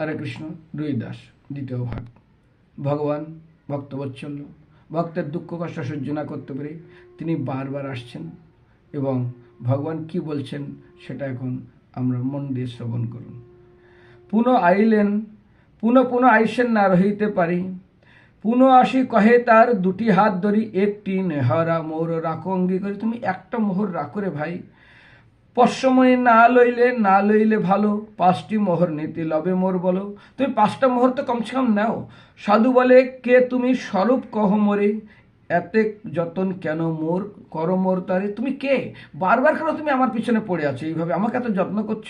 হরে কৃষ্ণ দুই দাস দ্বিতীয় ভাগ। ভগবান ভক্তবৎসল্য ভক্তের দুঃখ কষ্ট সহ্য না করতে পেরে তিনি বারবার আসছেন এবং ভগবান কি বলছেন সেটা এখন আমরা মন দিয়ে শ্রবণ করুন। পুনঃ আইলেন, পুনঃ পুনঃ আইসেন না রহিতে পারি। পুনঃ আসি কহে তার দুটি হাত ধরি, একটি নেহরা মোর রাখো, অঙ্গীকারি তুমি একটা মোহর রাখো রে ভাই। পশ্চমণি না লইলে না লইলে ভালো। পাঁচটি মোহর নীতি লবে মোর বলো। তুমি পাঁচটা মোহর তো কমসে কম নাও। সাধু বলে, কে তুমি স্বরূপ কহ মোরে? এতে যতন কেন মোর? কর মোর তারে। তুমি কে? বারবার কেন তুমি আমার পিছনে পড়ে আছো? এইভাবে আমাকে এত যত্ন করছ?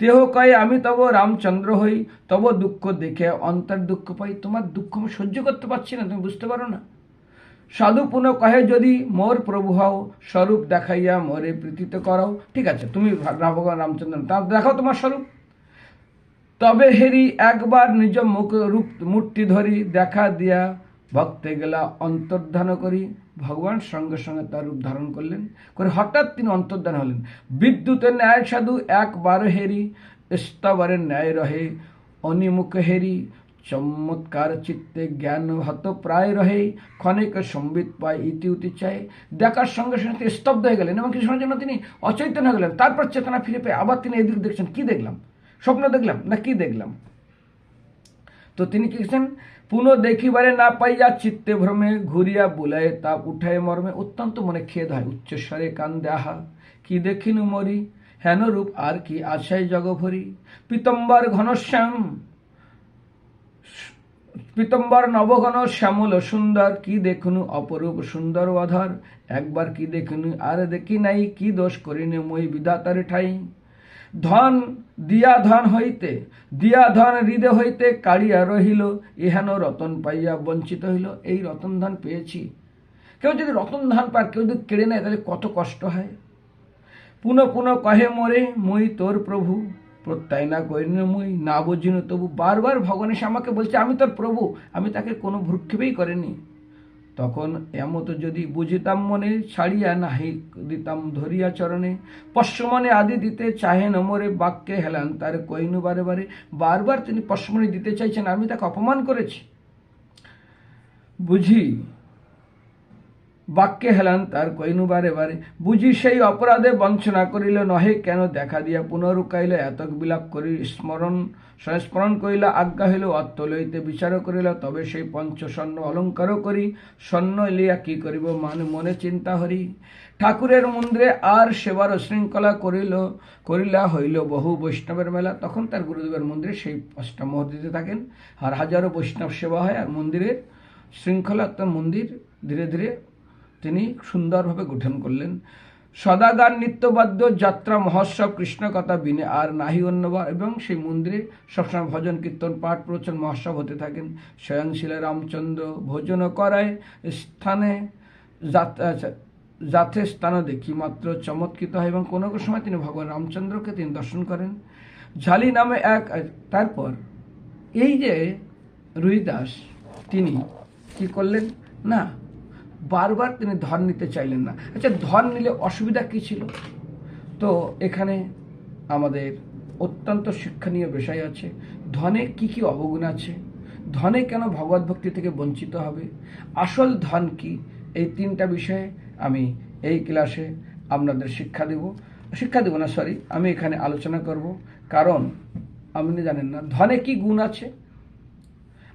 তেহ কয়, আমি তব রামচন্দ্র হই। তব দুঃখ দেখে অন্তর দুঃখ পাই। তোমার দুঃখ আমি সহ্য করতে পারছি না। তুমি বুঝতে পারো না? সাধু পুনঃ কহে যদি, মোর প্রভু হও, স্বরূপ দেখাইয়া মোরে প্রীতিত করাও। ঠিক আছে, তুমি ভগবান রামচন্দ্র, তা দেখাও তোমার স্বরূপ। তবে হেরি একবার নিজ মুখ রূপ মূর্তি ধরি, দেখা দিয়া ভক্তে গেলা অন্তর্ধান করি। ভগবান সঙ্গে সঙ্গে তার রূপ ধারণ করলেন। করে হঠাৎ তিনি অন্তর্ধান হলেন। বিদ্যুতের ন্যায় সাধু একবার হেরি, স্তবরের ন্যায় রহে অনিমুখ হেরি। চমৎকার চিত্তে জ্ঞান হত, প্রায় রহে ক্ষণিক সম্বিত পায় ইতি উতি চায়। দেখার সঙ্গে সঙ্গে তিনি স্তব্ধ হয়ে গেলেন এবং কিছু সময়ের জন্য তিনি অচৈতন্য হয়ে গেলেন। তারপর চেতনা ফিরে পেয়ে আবার তিনি এদিক দেখছেন, কি দেখলাম? স্বপ্ন দেখলাম না কি দেখলাম? তো তিনি কি করছেন? পুনঃ দেখিবারে না পাইয়া চিত্তে ভ্রমে ঘুরিয়া বুলায়, তা উঠায় মর্মে অত্যন্ত মনে খেদ হয়। উচ্চস্বরে কান দেহা কি দেখিনু মরি? হেন রূপ আর কি আশায় জগভরি? পীতম্বর ঘনশ্যাম পীতম্বর নবগণ শ্যামল সুন্দর, কি দেখনু অপরূপ সুন্দর অধর? একবার কি দেখনু আর দেখি নাই, কি দোষ করিনি মই বিধাতার ঠাই? ধন দিয়া ধন হইতে, দিয়া ধন হৃদয় হইতে কাড়িয়া রহিল, ইহানো রতন পাইয়া বঞ্চিত হইল, এই রতন ধন পেয়েছি। কেউ যদি রতন ধান পায়, কেউ যদি কেড়ে নেয়, তাহলে কত কষ্ট হয়? পুনঃ পুনঃ কহে মোরে, মই তোর প্রভু। প্রত্যয় না মুই, না বুঝিনু তবু বারবার ভগবান এসে আমাকে বলছে, আমি তার প্রভু, আমি তাকে কোনো ভ্রুক্ষেপেই করিনি। তখন এমতো যদি বুঝিতাম মনে, ছাড়িয়া নাহি দিতাম ধরিয়া চরণে। পশ্চমনে আদি দিতে চাহেন মোরে বাক্যে হেলান, তার কইনু বারে বারে, বারবার তিনি পশ্চমনে দিতে চাইছেন, আমি তাকে অপমান করেছি। বুঝি বাক্যে হেলান, তার কইনু বারে বারে, বুঝি সেই অপরাধে বঞ্চনা করিল নহে, কেন দেখা দিয়া পুনরুকাইল এতক বিলাপ করি স্মরণ, সংস্মরণ করিল আজ্ঞা হইল অর্থ লইতে বিচার করিল, তবে সেই পঞ্চ স্বর্ণ অলঙ্কার করি, স্বর্ণ লিয়া কি করিব মান মনে চিন্তা হরি। ঠাকুরের মন্দিরে আর সেবার শৃঙ্খলা করিল, করিলা হইল বহু বৈষ্ণবের মেলা, তখন তার গুরুদেবের মন্দিরে সেই অষ্টামোহ দিতে থাকেন। আর হাজারো বৈষ্ণব সেবা হয়, আর মন্দিরের শৃঙ্খলা তার মন্দির ধীরে ধীরে তিনি সুন্দরভাবে গঠন করলেন। সদাগান নিত্যবাদ্য যাত্রা মহোৎসব কৃষ্ণকথা বিনে আর নাহি অন্যবার এবং সেই মন্দিরে সবসময় ভজন কীর্তন পাঠ প্রবচন মহোৎসব হতে থাকেন। স্বয়ংশীলা রামচন্দ্র ভোজন করায় স্থানে যাত- আচ্ছা, স্থান দেখি মাত্র চমৎকৃত হয় এবং কোনো কোনো সময় তিনি ভগবান রামচন্দ্রকে তিনি দর্শন করেন। ঝালি নামে এক তারপর এই যে রুইদাস তিনি কি করলেন? না বারবার তিনি ধন নিতে চাইলেন না। আচ্ছা ধন নিলে অসুবিধা কী ছিল? তো এখানে আমাদের অত্যন্ত শিক্ষণীয় বিষয় আছে। ধনে কি কি অবগুণ আছে? ধনে কেন ভগবত ভক্তি থেকে বঞ্চিত হবে? আসল ধন কি? এই তিনটা বিষয়ে আমি এই ক্লাসে আপনাদের শিক্ষা দেব। শিক্ষা দেব না সরি আমি এখানে আলোচনা করব। কারণ আপনি জানেন না, ধনে কি গুণ আছে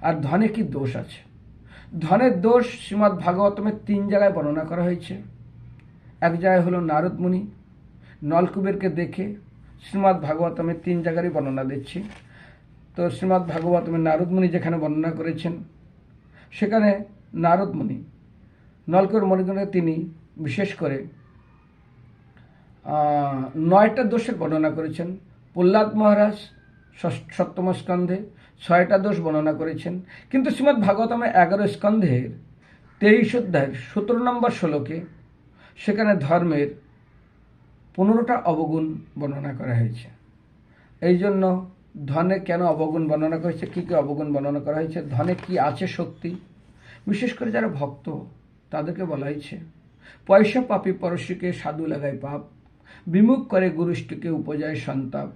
আর ধনে কি দোষ আছে? ধনের দোষ শ্রীমদ্ ভাগবতমের তিন জায়গায় বর্ণনা করা হয়েছে। এক জায়গায় হলো নারদ মুনি, নলকুবেরকে দেখে শ্রীমদ্ ভাগবতমের তিন জায়গারই বর্ণনা দিচ্ছি। তো শ্রীমদ্ ভাগবতমের নারদ মুনি যেখানে বর্ণনা করেছেন, সেখানে নারদ মুনি, নলকুবের মণিগণে তিনি বিশেষ করে নয়টা দোষের বর্ণনা করেছেন। প্রহ্লাদ মহারাজ সপ্তম স্কন্ধে ছয়টা দোষ বর্ণনা করেছেন। কিন্তু শ্রীমৎ ভাগবতমে এগারো স্কন্ধের তেইশ অধ্যায়ের সতেরো নম্বর শ্লোকে সেখানে ধর্মের পনেরোটা অবগুণ বর্ণনা করা হয়েছে। এই জন্য ধনে কেন অবগুণ বর্ণনা করা হয়েছে? কী কী অবগুণ বর্ণনা করা হয়েছে? ধনে কি আছে শক্তি? বিশেষ করে যারা ভক্ত, তাদেরকে বলা হয়েছে, পয়সা পাপি পরশীকে সাধু লাগায় পাপ, বিমুখ করে গুরুষ্টিকে উপজায় সন্তাপ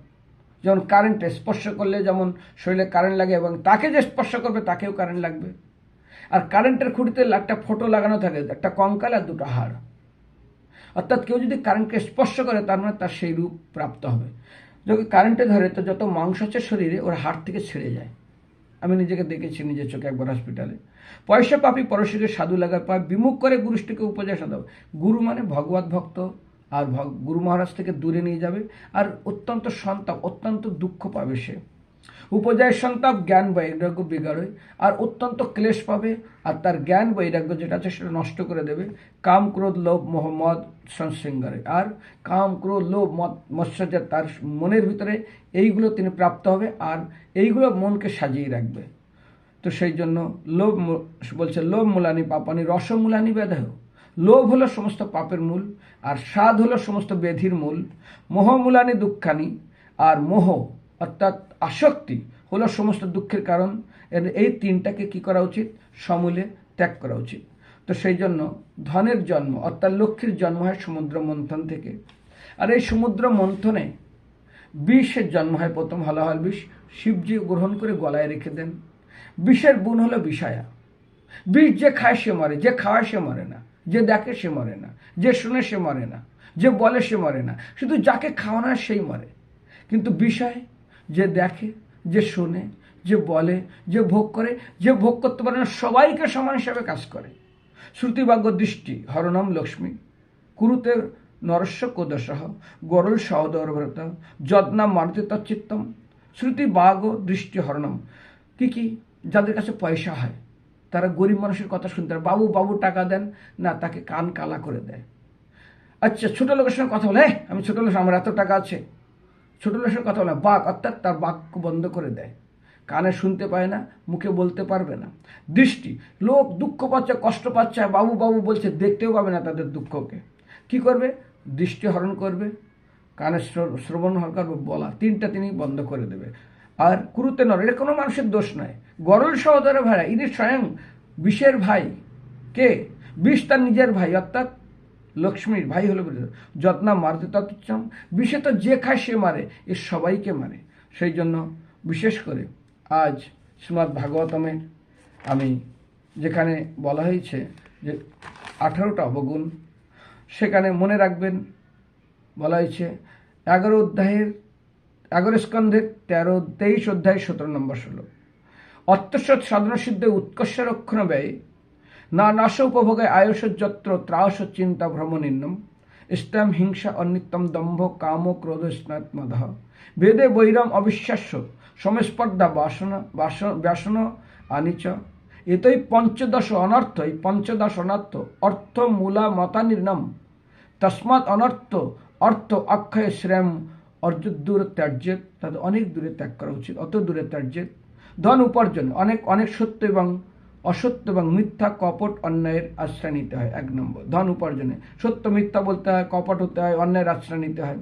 যেমন কারেন্টে স্পর্শ করলে যেমন শরীরে কারেন্ট লাগে এবং তাকে যে স্পর্শ করবে তাকেও কারেন্ট লাগবে। আর কারেন্টের খুঁটিতে একটা ফটো লাগানো থাকে, একটা কঙ্কাল আর দুটো হাড়। অর্থাৎ কেউ যদি কারেন্টকে স্পর্শ করে, তার মানে তার সেই রূপ প্রাপ্ত হবে। যদি কারেন্টে ধরে, তো যত মাংস আছে শরীরে, ওর হাড় থেকে ছেড়ে যায়। আমি নিজেকে দেখেছি নিজের চোখে একবার হসপিটালে পয়সা পাপি পরশুকে সাধু লাগার পর বিমুখ করে গুরুষ্টিকে উপদেশ দাও গুরু মানে ভগবত ভক্ত। আর গুরু মহারাজ থেকে দূরে নিয়ে যাবে। আর অত্যন্ত সন্তাপ, অত্যন্ত দুঃখ পাবে সে। উপজয় সন্তাপ জ্ঞান বৈরাগ্য বিগাড়ে, আর অত্যন্ত ক্লেশ পাবে। আর তার জ্ঞান বৈরাগ্য যেটা আছে সেটা নষ্ট করে দেবে। কাম, ক্রোধ, লোভ মোহাম্মদ সংসিঙ্গারে। আর কাম, ক্রোধ, লোভ, মদ মৎসর্য তার মনের ভিতরে এইগুলো তিনি প্রাপ্ত হবে, আর এইগুলো মনকে সাজিয়ে রাখবে। তো সেই জন্য লোভ বলছে, লোভ মূলানি, পাপানি রসমূলানি বেদেহ। লোভ হলো সমস্ত পাপের মূল, আর স্বাদ হলো সমস্ত ব্যাধির মূল। মোহমূলানি দুঃখানি, আর মোহ অর্থাৎ আসক্তি হলো সমস্ত দুঃখের কারণ। এর- এই তিনটাকে কি করা উচিত? সমূলে ত্যাগ করা উচিত। তো সেই জন্য ধনের জন্ম অর্থাৎ লক্ষ্মীর জন্ম হয় সমুদ্র মন্থন থেকে। আর এই সমুদ্র মন্থনে বিষের জন্ম হয় প্রথম হলাহল বিষ। শিবজি গ্রহণ করে গলায় রেখে দেন। বিষের গুণ হলো বিষায়া। বিষ যে খায় সে মরে, যে খাওয়ায় সে মরে না। যে দেখে সে মরে না, যে শুনে সে মরে না, যে বলে সে মরে না, শুধু যাকে খাওয়ানো সেই মরে। কিন্তু বিষয়, যে দেখে, যে শোনে, যে বলে, যে ভোগ করে, যে ভোগ করতে পারে না, সবাইকে সমান হিসাবে কাজ করে। শ্রুতিবাগ্য দৃষ্টি হরণম লক্ষ্মী, কুরুতে নরস্য কোদশহ, গরল সহদরভরত যত্না মারুতি তচ্চিত্তম শ্রুতি বাগ দৃষ্টি হরণম কি কি? যাদের কাছে পয়সা হয় তারা গরিব মানুষের কথা শুনতে পারে। বাবু বাবু টাকা দেন। না, তাকে কান কালা করে দেয়। আচ্ছা ছোট লোকের সঙ্গে কথা বলে আমি ছোট লোক আমার এত টাকা আছে। ছোট লোকের সঙ্গে কথা বলে। বাক, অর্থাৎ তার বাক্য বন্ধ করে দেয়। কানে শুনতে পায় না, মুখে বলতে পারবে না। দৃষ্টি লোক দুঃখ পাচ্ছে, কষ্ট পাচ্ছে বাবু বাবু বলছে, দেখতেও পাবে না তাদের দুঃখকে। কি করবে? দৃষ্টি হরণ করবে, কানে শ্র- শ্রবণ হরণ করবে, বলা তিনটা তিনি বন্ধ করে দেবে। আর কুরুতে নর এটা কোনো মানুষের দোষ নয়। গরল সহোদরের ভাইরা ইনি স্বয়ং বিষের ভাই। কে? বিষ তার নিজের ভাই, অর্থাৎ লক্ষ্মীর ভাই হলো যত্না মারতে তৎচম বিষে তো যে খায় সে মারে, এ সবাইকে মারে। সেই জন্য বিশেষ করে আজ শ্রীমৎ ভাগবতমের আমি যেখানে বলা হয়েছে যে আঠারোটা অবগুণ, সেখানে মনে রাখবেন, বলা হয়েছে এগারো অধ্যায়ের, এগারো স্কন্ধের তেরো, তেইশ অধ্যায় সতেরো নম্বর ষোলো অত্যসৎ সাধনা সিদ্ধে উৎকর্ষরক্ষণ ব্যয়। না নাশ উপভোগে আয়স যত্র ত্রাস চিন্তা ভ্রমণিন্নম। ইষ্টাম হিংসা অনিত্যম দম্ভ কাম ক্রোধ স্নাত্মদ বেদে বৈরম অবিশ্বাস্য। সমস্পর্ধা বাসনা ব্যাসন আনিচ। এতই পঞ্চদশ অনর্থ, এই পঞ্চদশ অনর্থ অর্থ মূলা মতানির্ণম। তসমাৎ অনর্থ অর্থ অক্ষয় শ্রেম অর্জ দূর ত্যাজ্যেত তাদের অনেক দূরে ত্যাগ করা উচিত, অত দূরে ত্যাজ্যেত ধন উপার্জন, অনেক অনেক সত্য এবং অসত্য এবং মিথ্যা কপট অন্যায়ের আশ্রয় নিতে হয়, এক নম্বর। ধন উপার্জনে। সত্য, মিথ্যা বলতে হয়, কপট হতে হয়, অন্যায়ের আশ্রয় নিতে হয়।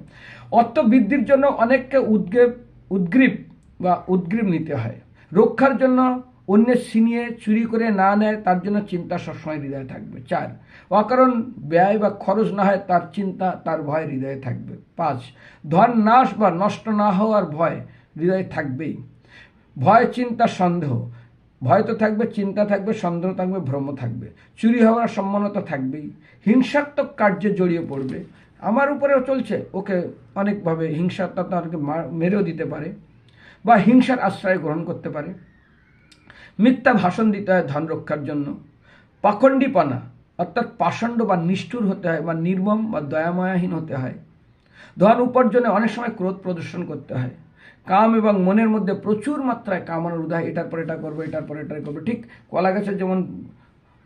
অর্থ বৃদ্ধির জন্য অনেককে উদ্গ্রেব উদ্গ্রীব বা উদ্গ্রীব নিতে হয়। রক্ষার জন্য অন্যের সিনিয়ে চুরি করে না নেয়, তার জন্য চিন্তা সবসময় হৃদয়ে থাকবে। চার, অকারণ ব্যয় বা খরচ না হয়, তার চিন্তা, তার ভয় হৃদয়ে থাকবে। পাঁচ, ধন নাশ বা নষ্ট না হওয়ার ভয় হৃদয়ে থাকবেই। ভয়, চিন্তা, সন্দেহ। ভয় তো থাকবে, চিন্তা থাকবে, সন্দেহ থাকবে, ভ্রম থাকবে। চুরি হওয়ার সম্মানতা থাকবেই। হিংসাত্মক কার্যে জড়িয়ে পড়বে। আমার উপরেও চলছে। ওকে অনেকভাবে হিংসাত্মক মা- মেরেও দিতে পারে বা হিংসার আশ্রয় গ্রহণ করতে পারে। মিথ্যা ভাষণ দিতে হয় ধন রক্ষার জন্য। পাখণ্ডীপনা, অর্থাৎ পাষণ্ড বা নিষ্ঠুর হতে হয় বা নির্মম বা দয়াময়াহীন হতে হয়। ধন উপার্জনে অনেক সময় ক্রোধ প্রদর্শন করতে হয়। কাম এবং মনের মধ্যে প্রচুর মাত্রায় কামানোর উদয় এটার পর এটা করব, এটার পর এটা করব। ঠিক কলা গাছের যেমন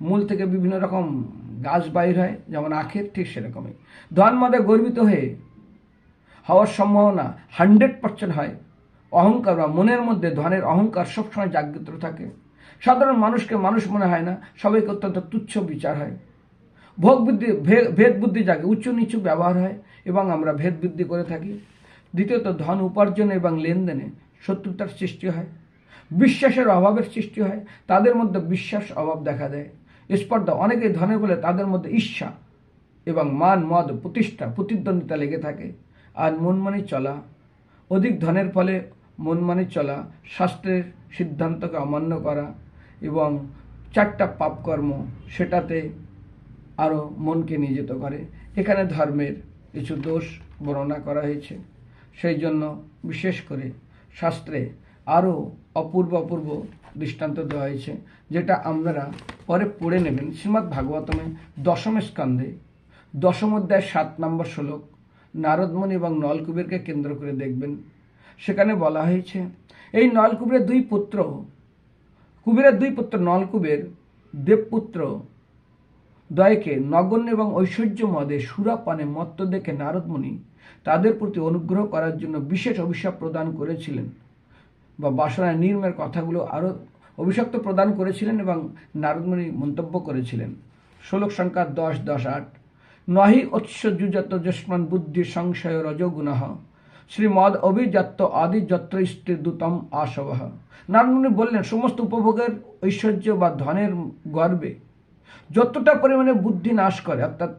মূল থেকে বিভিন্ন রকম গাছ বাইর হয়, যেমন আখের, ঠিক সেরকমই। ধন মদে গর্বিত হয়ে হওয়ার সম্ভাবনা হান্ড্রেড পার্সেন্ট হয়। অহংকার বা মনের মধ্যে ধনের অহংকার সবসময় জাগ্রত থাকে। সাধারণ মানুষকে মানুষ মনে হয় না, সবাইকে অত্যন্ত তুচ্ছ বিচার হয়। ভোগ বুদ্ধি ভেদ বুদ্ধি জাগে উচ্চ নিচু ব্যবহার হয় এবং আমরা ভেদ বুদ্ধি করে থাকি। দ্বিতীয়ত, ধন উপার্জন এবং লেনদেনে শত্রুতার সৃষ্টি হয়, বিশ্বাসের অভাবের সৃষ্টি হয়, তাদের মধ্যে বিশ্বাস অভাব দেখা দেয়, স্পর্ধা অনেকেই ধনের বলে তাদের মধ্যে ঈর্ষা এবং মান মদ প্রতিষ্ঠা, প্রতিদ্বন্দ্বিতা লেগে থাকে আর মনমানি চলা। অধিক ধনের ফলে মনমানি চলা, শাস্ত্রের সিদ্ধান্তকে অমান্য করা এবং চারটা পাপকর্ম সেটাতে আরও মনকে নিয়োজিত করে। এখানে ধর্মের কিছু দোষ বর্ণনা করা হয়েছে। সেই জন্য বিশেষ করে শাস্ত্রে আরও অপূর্ব অপূর্ব দৃষ্টান্ত দেওয়া হয়েছে, যেটা আপনারা পরে পড়ে নেবেন। শ্রীমদ্ ভাগবতমে দশম স্কন্ধে, দশম অধ্যায় সাত নম্বর শ্লোক, নারদমণি এবং নলকুবেরকে কেন্দ্র করে দেখবেন। সেখানে বলা হয়েছে, এই নলকুবের দুই পুত্র, কুবেরের দুই পুত্র নলকুবের দেবপুত্র দয়কে নগণ্য এবং ঐশ্বর্য মদে সুরাপানে মত্ত দেখে নারদমণি তাদের প্রতি অনুগ্রহ করার জন্য বিশেষ অভিশাপ প্রদান করেছিলেন বা বাসনায় নির্মের কথাগুলো আরও অভিশপ্ত প্রদান করেছিলেন এবং নারদমণি মন্তব্য করেছিলেন। ষোলক সংখ্যা দশ দশ, আট। নহি উৎসযুজাত যস্মান বুদ্ধি সংশয় রজগুণঃ শ্রীমদ অভিজাত্য আদি যত্র স্ত্রী দূতম আসবহ। নারদমণি বললেন, সমস্ত উপভোগের ঐশ্বর্য বা ধনের গর্বে যতটা পরিমাণে বুদ্ধি নাশ করে, অর্থাৎ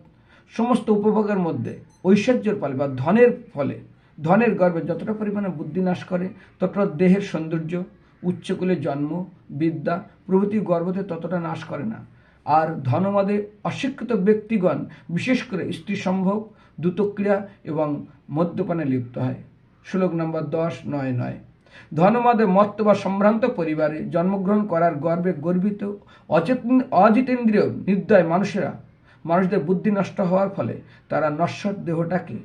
সমস্ত উপভোগের মধ্যে ঐশ্বর্যের ফলে বা ধনের ফলে, ধনের গর্বে যতটা পরিমাণে বুদ্ধি নাশ করে, ততটা দেহের সৌন্দর্য উচ্চকুলের জন্ম, বিদ্যা, প্রভৃতি গর্ভতে ততটা নাশ করে না। আর ধনমাদে অশিক্ষিত ব্যক্তিগণ, বিশেষ করে স্ত্রী সম্ভোগ, দ্রুতক্রিয়া এবং মদ্যপানে লিপ্ত হয়। শ্লোক নম্বর দশ, নয় নয়। ধনমদে মত্ত বা সম্ভ্রান্ত পরিবারে জন্মগ্রহণ করার গর্বে গর্বিত অজিতেন্দ্রীয় নির্দয় মানুষেরা মানুষদের বুদ্ধি নষ্ট হওয়ার ফলে তারা নশ্বর দেহটাকে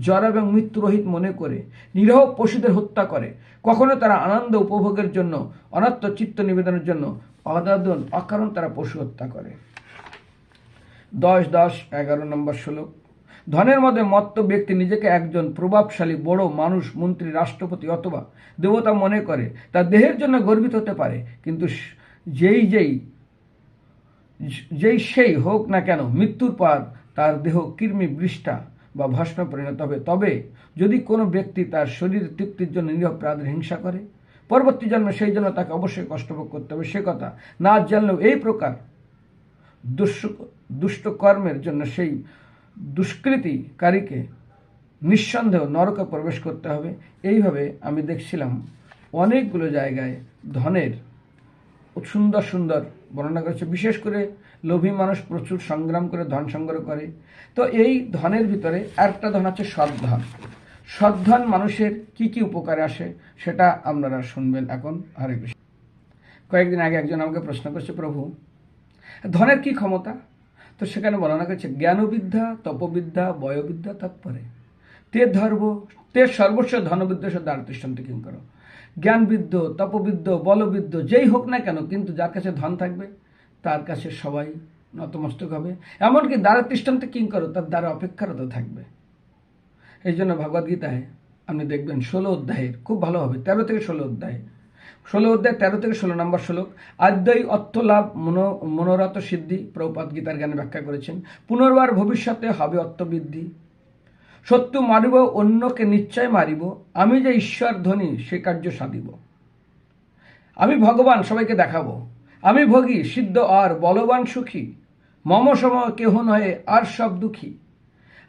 জড় এবং মৃত্যুরহিত মনে করে নিরহ পশুদের হত্যা করে। কখনো তারা আনন্দ উপভোগের জন্য অনাত্ম চিত্ত নিবেদনের জন্য অদাদন অকারণ তারা পশু হত্যা করে। দশ দশ এগারো নম্বর শ্লোক। ধনের মধ্যে মত্ত ব্যক্তি নিজেকে একজন প্রভাবশালী বড় মানুষ, মন্ত্রী, রাষ্ট্রপতি অথবা দেবতা মনে করে তার দেহের জন্য গর্বিত হতে পারে। কিন্তু যেই যেই যেই সেই হোক না কেন, মৃত্যুর পর তার দেহ কৃমি বৃষ্টা বা ভস্মে পরিণত হবে। তবে যদি কোনো ব্যক্তি তার শরীর তৃপ্তির জন্য নিরীহ প্রাণের হিংসা করে, পরবর্তী জন্মে সেই জন্য তাকে অবশ্যই কষ্টভোগ করতে হবে। সে কথা না জানলেও এই প্রকার দুষ্ট দুষ্ট কর্মের জন্য সেই দুষ্কৃতিকারীকে নিঃসন্দেহ নরকে প্রবেশ করতে হবে। এইভাবে আমি দেখছিলাম অনেকগুলো জায়গায় ধনের সুন্দর সুন্দর বর্ণনা করেছে। বিশেষ করে লোভী মানুষ প্রচুর সংগ্রাম করে, ধন সংগ্রহ করে। তো এই ধনের ভিতরে আরেকটা ধন আছে সদ্ধন। সদ্ধন মানুষের কি কি উপকারে আসে সেটা আপনারা শুনবেন এখন। হরে কৃষ্ণ। কয়েকদিন আগে একজন আমাকে প্রশ্ন করছে, প্রভু, ধনের কি ক্ষমতা? তো সেখানে বর্ণনা করছে জ্ঞানবিদ্যা, তপবিদ্যা, বয়বিদ্যা তৎপরে তে ধর্ম, তে সর্বস্ব ধনবিদ্যা সে দ্বারতিষ্ঠান্ত কিং করো জ্ঞানবিদ্য, তপবিদ্য, বলবিদ্য, যেই হোক না কেন, কিন্তু যার কাছে ধন থাকবে, তার কাছে সবাই নতমস্তক হবে। এমনকি দ্বারা দৃষ্টান্তে কিং করো তার দ্বারা অপেক্ষারত থাকবে। এই জন্য ভগবদ্গীতায় আপনি দেখবেন, ষোলো অধ্যায়ের, খুব ভালো হবে, তেরো থেকে ষোলো অধ্যায়। ষোলো অধ্যায় তেরো থেকে ষোলো নম্বর শ্লোক আদ্যই অর্থ লাভ মনো মনোরথ সিদ্ধি প্রপাত গীতার জ্ঞানে ব্যাখ্যা করেছেন, পুনর্বার ভবিষ্যতে হবে অর্থবৃদ্ধি। সত্য মারিব, অন্যকে নিশ্চয় মারিব, আমি যে ঈশ্বর ধনী, সে কার্য সাধিব। আমি ভগবান, সবাইকে দেখাবো। আমি ভোগী, সিদ্ধ আর বলবান সুখী। মম সম কেহ নহে, আর সব দুঃখী।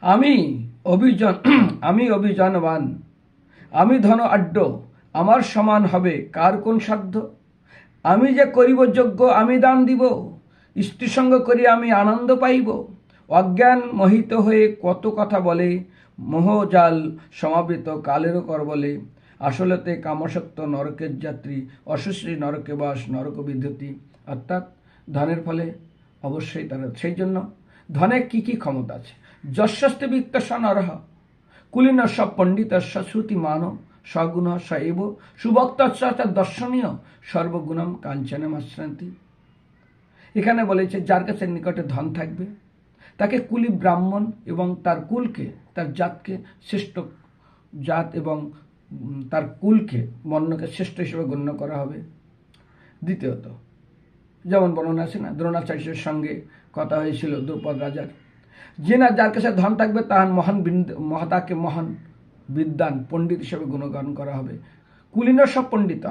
আমি অভিজন, আমি অভিযানবান আমি ধন আড্ড আমার সমান হবে? কার কোন সাধ্য? আমি যে করিব যোগ্য আমি দান দিব। স্ত্রীসঙ্গ করি, আমি আনন্দ পাইব। অজ্ঞান মোহিত হয়ে কত কথা বলে। মোহজাল সমাবৃত কালেরও কর বলে। আসলেতে কামসত্ব নরকের যাত্রী, অসুশ্রী নরকে বাস, নরক বিদ্যুতি অর্থাৎ ধনের ফলে অবশ্যই তারা, সেই জন্য ধনে কি কি ক্ষমতা আছে? যশস্তে বিত্ত নরহ। কুলীন সব পণ্ডিত শ্রুতি মান সগুণ স এব সুভক্ত দর্শনীয় সর্বগুণম কাঞ্চনম আশ্রান্তি এখানে বলেছে, যার কাছে নিকটে ধন থাকবে, তাকে কুলি ব্রাহ্মণ এবং তার কুলকে, তার জাতকে শ্রেষ্ঠ জাত এবং তার কুলকে, বর্ণকে শ্রেষ্ঠ হিসেবে গণ্য করা হবে। দ্বিতীয়ত, যেমন বর্ণনা আছে না, দ্রোণাচার্যের সঙ্গে কথা হয়েছিল দ্রুপদ রাজার। যে না যার কাছে ধন থাকবে, তাহার মহান বৃন্দ- মহাতাকে মহান বিদ্বান পণ্ডিত হিসেবে গুণগান করা হবে। কুলীন সব পণ্ডিত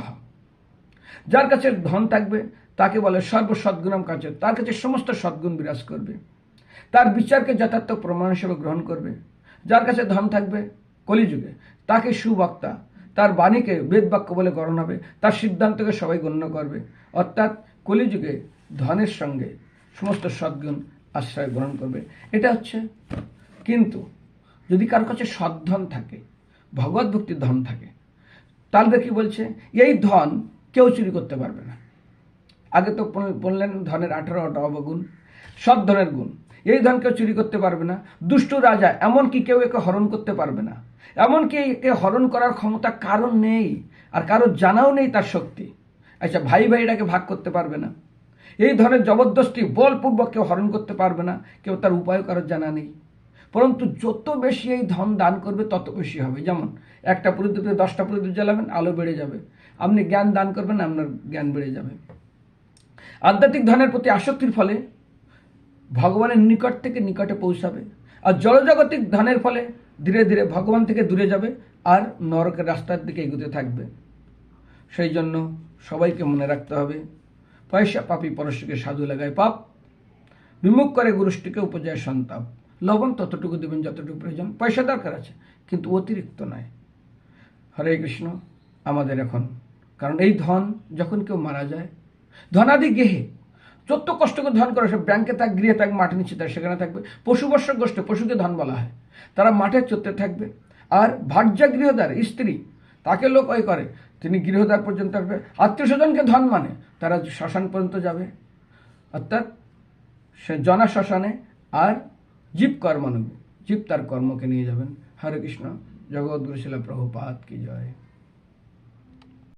যার কাছে ধন থাকবে, তাকে বলে সর্ব সদ্গুণম কাছে তার কাছে সমস্ত সদ্গুণ বিরাজ করবে। তার বিচারকে যথার্থ প্রমাণ হিসেবে গ্রহণ করবে। যার কাছে ধন থাকবে, কলিযুগে, তাকে সুবক্তা, তার বাণীকে বেদবাক্য বলে গণনা হবে, তার সিদ্ধান্তকে সবাই গণ্য করবে। অর্থাৎ কলিযুগে ধনের সঙ্গে সমস্ত সদ্গুণ আশ্রয় গ্রহণ করবে। এটা হচ্ছে কিন্তু যদি কারও কাছে সদ্ধন থাকে, ভগবত ভক্তির ধন থাকে, তাহলে কি বলছে? এই ধন কেউ চুরি করতে পারবে না। আগে তো বললেন ধনের আঠারোটা অবগুণ, সৎ ধনের গুণ। এই ধন কেউ চুরি করতে পারবে না। দুষ্ট রাজা এমনকি কেউ একে হরণ করতে পারবে না। এমনকি একে হরণ করার ক্ষমতা কারণ নেই, আর কারও জানাও নেই তার শক্তি। আচ্ছা ভাই ভাই এটাকে ভাগ করতে পারবে না। এই ধরনের জবরদস্তি বলপূর্বক কেউ হরণ করতে পারবে না, কেউ তার উপায় কারোর জানা নেই। পরন্তু যত বেশি এই ধন দান করবে, তত বেশি হবে। যেমন, একটা প্রদীপে দশটা প্রদীপ জ্বালাবেন, আলো বেড়ে যাবে। আপনি জ্ঞান দান করবেন, আপনার জ্ঞান বেড়ে যাবে। আধ্যাত্মিক ধনের প্রতি আসক্তির ফলে ভগবানের নিকট থেকে নিকটে পৌঁছাবে। আর জড়জাগতিক ধনের ফলে ধীরে ধীরে ভগবান থেকে দূরে যাবে আর নরকের রাস্তার দিকে এগোতে থাকবে। সেই জন্য সবাইকে মনে রাখতে হবে, পয়সা পাপি পরশকে সাধু লাগায় পাপ, বিমুখ করে গুরুষ্টিকে উপজয় সন্তাপ। লবণ ততটুকু দেবেন, যতটুকু প্রয়োজন। পয়সা দরকার আছে, কিন্তু অতিরিক্ত নয়। হরে কৃষ্ণ, আমাদের এখন, কারণ এই ধন যখন কেউ মারা যায়, ধনাদি গেহে, যত কষ্ট করে ধন করে, সে ব্যাংকে থাক, গৃহে থাক, মাঠে নিচে থাক সেখানে থাকবে। পশু পশুবর্ষ গোষ্ঠ, পশুকে ধন বলা হয়। তারা মাঠে চড়তে থাকবে। আর ভার্যা গৃহদার স্ত্রী, তাকে লোক ওই করে, তিনি গৃহদার পর্যন্ত আসবে। আত্মীয় স্বজনকে ধন মানে তারা শ্মশান পর্যন্ত যাবে। অর্থাৎ সে জনা শ্মশানে আর জীব কর্মানুগ জীব তার কর্মকে নিয়ে যাবেন। হরে কৃষ্ণ জগৎগুরু শিলা প্রভুপাত কি জয়।